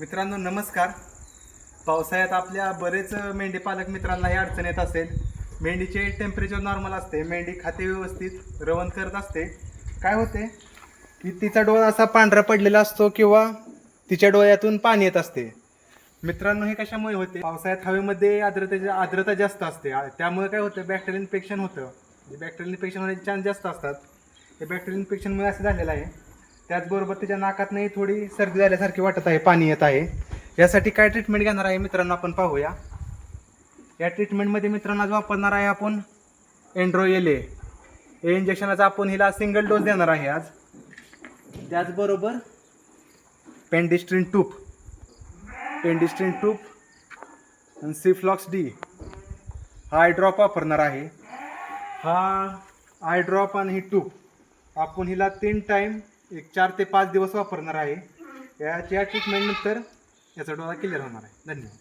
मित्रांनो नमस्कार. पावसाळ्यात आपल्या बरेच मेंढी पालक मित्रांना ही अडचण येत असेल. मेंढीचे टेम्परेचर नॉर्मल असते मेंढी खाते व्यवस्थित रवण करत असते. काय होते? की तिचा डोळा असा पांढरा पडलेला असतो किंवा तिच्या डोळ्यातून पाणी येत असते. मित्रांनो हे कशामुळे होते? पावसाळ्यात हवेमध्ये आर्द्रतेची आर्द्रता जास्त असते. त्यामुळे काय होतं? बॅक्टेरियल इन्फेक्शन होतं. म्हणजे बॅक्टेरियल इन्फेक्शन होण्याचे चान्स जास्त असतात. हे बॅक्टेरियल इन्फेक्शनमुळे असं झालेलं आहे. त्याचबरोबर त्याच्या नाकातनंही थोडी सर्दी झाल्यासारखी वाटत आहे पाणी येत आहे. यासाठी काय ट्रीटमेंट घेणार आहे मित्रांनो आपण पाहूया. या ट्रीटमेंटमध्ये मित्रांनो आज वापरणार आहे आपण एन्ड्रोएले हे इंजेक्शनाचा आपण हिला सिंगल डोस देणार आहे आज. त्याचबरोबर पेंडिस्ट्रीन टूप पेंडिस्ट्रीन टूप आणि सिफ्लॉक्स डी हा आय ड्रॉप वापरणार आहे. हा आय ड्रॉप आणि ही टूप आपण हिला तीन टाईम एक चार ते पाच दिवस वापरणार आहे. याच्या ट्रीटमेंटनंतर याचा डोळा क्लिअर होणार आहे. धन्यवाद.